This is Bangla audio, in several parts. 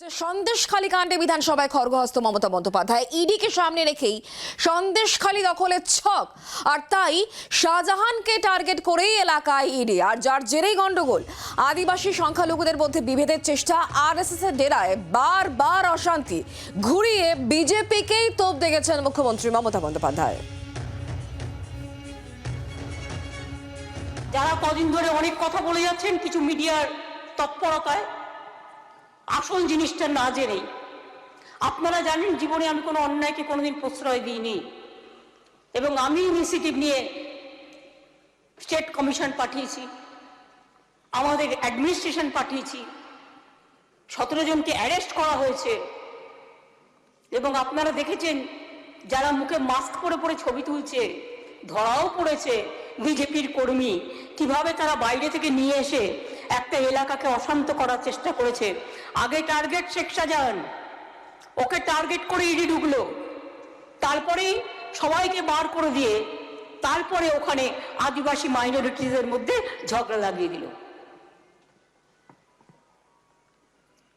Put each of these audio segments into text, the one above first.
সন্দেশখালী কাণ্ডে বিধানসভায় খড়গহস্ত মমতা বন্দ্যোপাধ্যায়। ইডিকে সামনে রেখেই সন্দেশখালী দখলের ছক। আর তাই শাহজাহানকে টার্গেট করেই এলাকায় ইডি। আর যার জেরেই গন্ডগোল আদিবাসী সংখ্যালঘুদের মধ্যে বিভেদের চেষ্টা আরএসএস এর ডেরায় বারবার অশান্তি। ঘুরিয়ে বিজেপিকেই তোপ দেখেছেন মুখ্যমন্ত্রী মমতা বন্দ্যোপাধ্যায়। যারা কদিন ধরে অনেক কথা বলে যাচ্ছেন, কিছু মিডিয়ার তৎপরতায় আসল জিনিসটা না জেনেই। আপনারা জানেন জীবনে আমি কোনো অন্যায়কে কোনোদিন প্রশ্রয় দিইনি। এবং আমি ইনিশিয়েটিভ নিয়ে স্টেট কমিশন পাঠিয়েছি, আমাদের অ্যাডমিনিস্ট্রেশন পাঠিয়েছি, সতেরো জনকে অ্যারেস্ট করা হয়েছে। এবং আপনারা দেখেছেন, যারা মুখে মাস্ক পরে পরে ছবি তুলছে, ধরাও পড়েছে, বিজেপির কর্মী, কীভাবে তারা বাইরে থেকে নিয়ে এসে একটা এলাকাকে অশান্ত করার চেষ্টা করেছে। আগে টার্গেট শেখ শাহজাহান। ওকে টার্গেট করে ইডি ঢুকলো। তারপরেই সবাইকে বার করে দিয়ে তারপরে ওখানে আদিবাসী মাইনরিটিদের মধ্যে ঝগড়া লাগিয়ে দিল।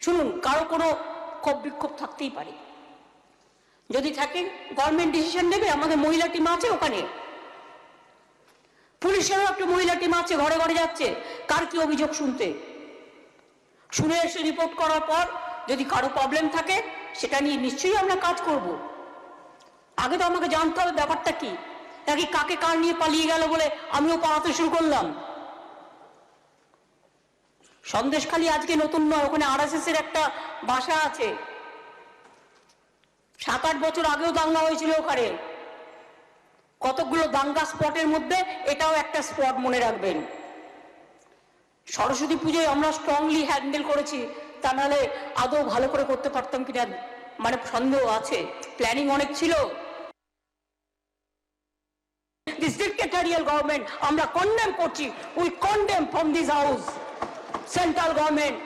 শুনুন, কারও কোনো ক্ষোভ বিক্ষোভ থাকতেই পারে। যদি থাকে গভর্নমেন্ট ডিসিশন নেবে, আমাদের মহিলা টিম আছে ওখানে। পুলিশেরও একটা মহিলা টিম আছে, ঘরে ঘরে যাচ্ছে। কার কি অভিযোগ শুনতে? শুনে এসে রিপোর্ট করার পর যদি কারও প্রবলেম থাকে, সেটা নিয়ে নিশ্চয়ই আমরা কাজ করব। আগে তো আমাকে জানতে হবে ব্যাপারটা কি? নাকি কাকে কার নিয়ে পালিয়ে গেল বলে আমিও পালাতে শুরু করলাম? সন্দেশখালী আজকে নতুন নয়, ওখানে আরএসএস এর একটা ভাষা আছে। সাত আট বছর আগেও দাঙ্গা হয়েছিল ওখানে। কতগুলো দাঙ্গা স্পটের মধ্যে এটাও একটা স্পট মনে রাখবেন। সরস্বতী পুজোয় আমরা স্ট্রংলি হ্যান্ডেল করেছি, তা নাহলে আদৌ ভালো করে করতে পারতাম কিনা মানে সন্দেহ আছে। প্ল্যানিং অনেক ছিল। দিস ডিক্টেটারিয়াল গভর্নমেন্ট আমরা কন্ডেম করছি। We condemn from this house central government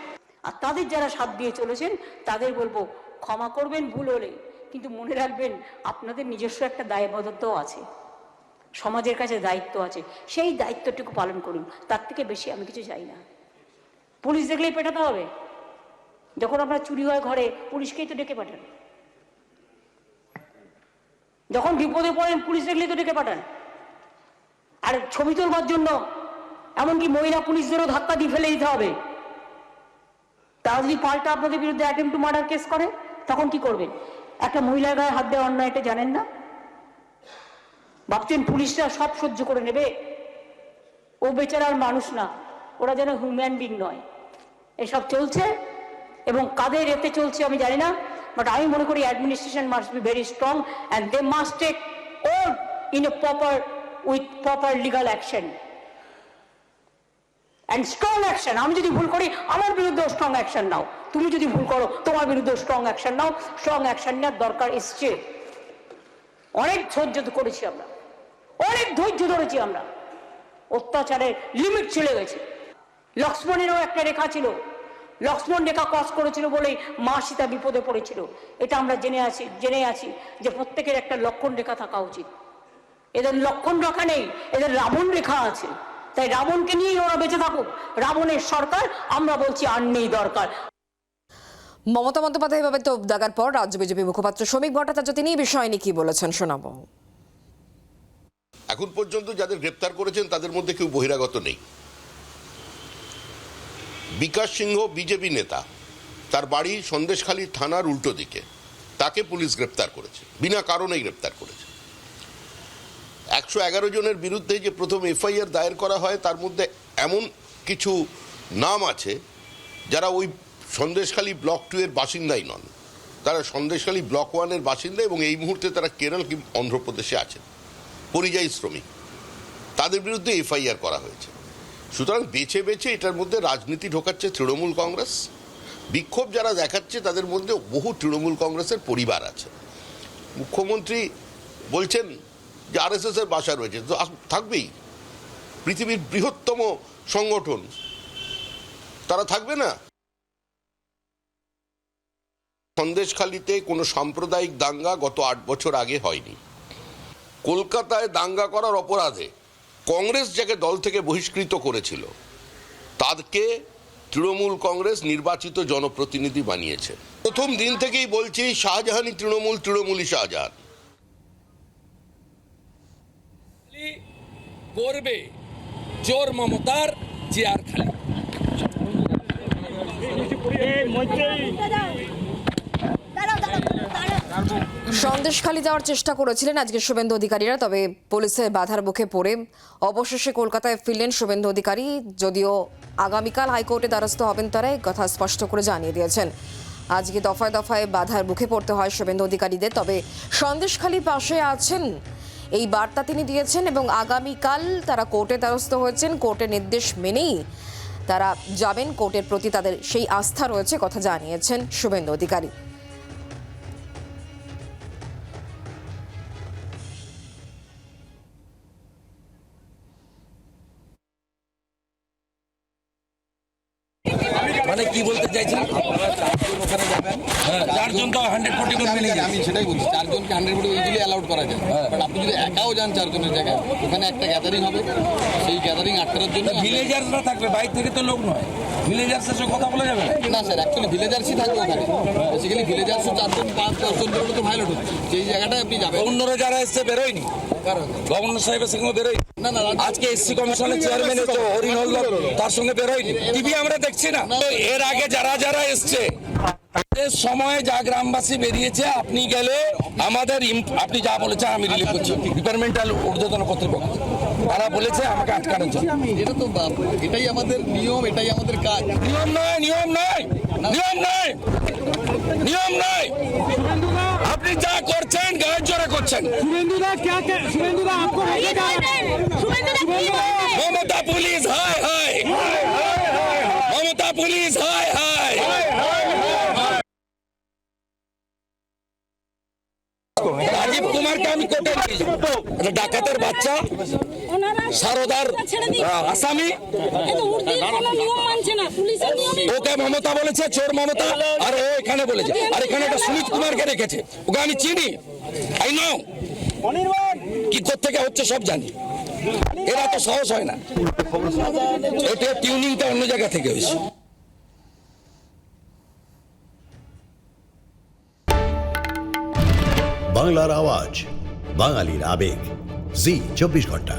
আর তাদের যারা সাথ দিয়ে চলেছেন, তাদের বলব, ক্ষমা করবেন ভুল হলে কিন্তু মনে রাখবেন, আপনাদের নিজস্ব একটা দায়বদ্ধতাও আছে। সমাজের কাছে দায়িত্ব আছে। সেই দায়িত্বটুকু পালন করুন, তার থেকে বেশি আমি কিছু চাই না। পুলিশ দেখলেই পেটাতে হবে। যখন আপনার চুরি হয় ঘরে, পুলিশকেই তো ডেকে পাঠান। যখন বিপদে পড়েন, পুলিশ দেখলেই তো ডেকে পাঠান। আর ছবি তোলবার জন্য, এমনকি মহিলা পুলিশদেরও ধাক্কা দিয়ে ফেলে দিতে হবে। তারা যদি পাল্টা আপনাদের বিরুদ্ধে অ্যাটেম্প টু মার্ডার কেস করে, তখন কি করবেন? একটা মহিলার গায়ে হাত দেওয়া অন্যায় এটা জানেন না? ভাবছেন পুলিশরা সব সহ্য করে নেবে? ও বেচারার মানুষ না, ওরা যেন হিউম্যান বিং নয়। এসব চলছে এবং কাদের এতে চলছে আমি জানি না বাট আমি মনে করি administration must be very strong and they must take or in a proper with proper legal action and strong action আমি যদি ভুল করি, আমার বিরুদ্ধে স্ট্রং অ্যাকশন নাও। তুমি যদি ভুল করো, তোমার বিরুদ্ধে স্ট্রং অ্যাকশন নাও। স্ট্রং অ্যাকশন নেওয়ার দরকার এসছে। অনেক ধৈর্য করেছি আমরা। অনেক ধৈর্য ধরেছি আমরা। অত্যাচারের লিমিট চলে গেছে। লক্ষ্মণেরও একটা রেখা ছিল। লক্ষ্মণ রেখা ক্রস করেছিল বলেই মা সীতা বিপদে পড়েছিল। এটা আমরা জেনে আছি জেনে আছি যে প্রত্যেকের একটা লক্ষণ রেখা থাকা উচিত। এদের লক্ষণ রেখা নেই, এদের রাবণ রেখা আছে। তাই রাবণকে নিয়েই ওরা বেঁচে থাকুক। রাবণের সরকার আমরা বলছি আর নেই দরকার। মমতা বন্দ্যোপাধ্যায় এভাবে তোপ দাগার পর রাজ্য বিজেপি মুখপাত্র শ্রমিক ভট্টাচার্য তিনি এই বিষয় নিয়ে কি বলেছেন শোনাবো। এখন পর্যন্ত যাদের গ্রেপ্তার করেছেন তাদের মধ্যে কেউ বহিরাগত নেই। বিকাশ সিংহ বিজেপি নেতা তার বাড়ি সন্দেশখালী থানার উল্টো দিকে তাকে পুলিশ গ্রেপ্তার করেছে। বিনা কারণেই গ্রেপ্তার করেছে। একশো এগারো জনের বিরুদ্ধে যে প্রথম এফআইআর দায়ের করা হয়, তার মধ্যে এমন কিছু নাম আছে যারা ওই সন্দেশখালী ব্লক টু এর বাসিন্দাই নন। তারা সন্দেশখালী ব্লক ওয়ানের বাসিন্দা এবং এই মুহূর্তে তারা কেরল কি অন্ধ্রপ্রদেশে আছেন, পরিযায়ী শ্রমিক। তাদের বিরুদ্ধে এফআইআর করা হয়েছে। সুতরাং বেছে বেছে এটার মধ্যে রাজনীতি ঢোকাচ্ছে তৃণমূল কংগ্রেস। বিক্ষোভ যারা দেখাচ্ছে, তাদের মধ্যে বহু তৃণমূল কংগ্রেসের পরিবার আছে। মুখ্যমন্ত্রী বলছেন যে আরএসএস এর বাসা রয়েছে, তো থাকবেই। পৃথিবীর বৃহত্তম সংগঠন। তারা থাকবে না? সন্দেশখালিতে কোনো সাম্প্রদায়িক দাঙ্গা গত আট বছর আগে হয়নি। কলকাতায় দাঙ্গা করার অপরাধে কংগ্রেস যাকে দল থেকে বহিষ্কৃত করেছিল তাদেরকে তৃণমূল কংগ্রেস নির্বাচিত জনপ্রতিনিধি বানিয়েছে। প্রথম দিন থেকেই বলছি শাহজাহানি তৃণমূল, তৃণমূলই শাহজাহান। করবে চোর মমতার চেয়ার খালি। সন্দেশখালি যাওয়ার চেষ্টা করেছিলেন আজকে শুভেন্দু অধিকারীরা, তবে পুলিশের বাধার মুখে পড়ে অবশেষে কলকাতায় ফিরলেন শুভেন্দু অধিকারী। যদিও আগামীকাল হাইকোর্টে দ্বারস্থ হবেন তারা কথা স্পষ্ট করে জানিয়ে দিয়েছেন। আজকে দফায় দফায় বাধার মুখে পড়তে হয় শুভেন্দু অধিকারীদের, তবে সন্দেশখালি পাশে আছেন এই বার্তা তিনি দিয়েছেন এবং আগামীকাল তারা কোর্টে দ্বারস্থ হয়েছেন। কোর্টের নির্দেশ মেনেই তারা যাবেন। কোর্টের প্রতি তাদের সেই আস্থা রয়েছে কথা জানিয়েছেন শুভেন্দু অধিকারী। মানে কি বলতে চাইছেন? ওখানে যাবেন? চারজন তো হান্ড্রেড ফোর্টি আমি আমি সেটাই বলছি চারজনকে হান্ড্রেড ফুট ইজিলি অ্যালাউড করা যায়। বাট আপনি যদি একাও যান চারজনের জায়গায় ওখানে একটা গ্যাদারিং হবে। সেই গ্যাদারিং আটটার জন্য ভিলেজার্সরা থাকবে বাইরে থেকে তো লোক নয়। ভিলেজার্সের সঙ্গে কথা বলা যাবে না? স্যার অ্যাকচুয়ালি ভিলেজার্সই থাকবে ওখানে। বেসিক্যালি ভিলেজার্সও চারজন পাঁচ দশজন বেরোলে তো ভাইলট হচ্ছে। সেই জায়গাটায় আপনি যাবেন গভর্নররা যারা এসছে বেরোয়নি? গভর্নর সাহেবের সঙ্গে বেরোয় আজকে এসসি কমিশনের চেয়ারম্যান এসছে হরিণ হল্লার তার সঙ্গে বেরোয়নি টিভি আমরা দেখছি না। এর আগে যারা যারা এসছে তাদের সময় যা গ্রামবাসী বেরিয়েছে আপনি গেলে আমাদের আপনি যা বলেছেন আমি রিলিভ করছি। ডিপার্টমেন্টাল ঊর্ধ্বতন কর্তৃপক্ষ। তারা বলেছে আমাকে আটকানোর জন্য। এটা তো এটাই আমাদের নিয়ম এটাই আমাদের কাজ। নিয়ম নয় নিয়ম নয় নিয়ম নয় নিয়ম নয়। আপনি যা করছেন গায়ের বলছেন? মমতা পুলিশ হায় হায়। মমতা পুলিশ হায় হায়। রাজীব কুমারকে আমি কোর্টে নিয়ে যাব। ডাকাতের বাচ্চা সারদার আসামি। ওকে মমতা বলেছে চোর মমতা আর ও এখানে বলেছে। আর এখানে একটা সুমিত কুমারকে রেখেছে। ওকে আমি চিনি। আই নো কি থেকে হচ্ছে সব জানি। এরা তো সহজ হয় না। এটা টিউনিংটা অন্য জায়গা থেকে হয়েছে। বাংলার আওয়াজ বাঙালির আবেগ। জি চব্বিশ ঘণ্টা।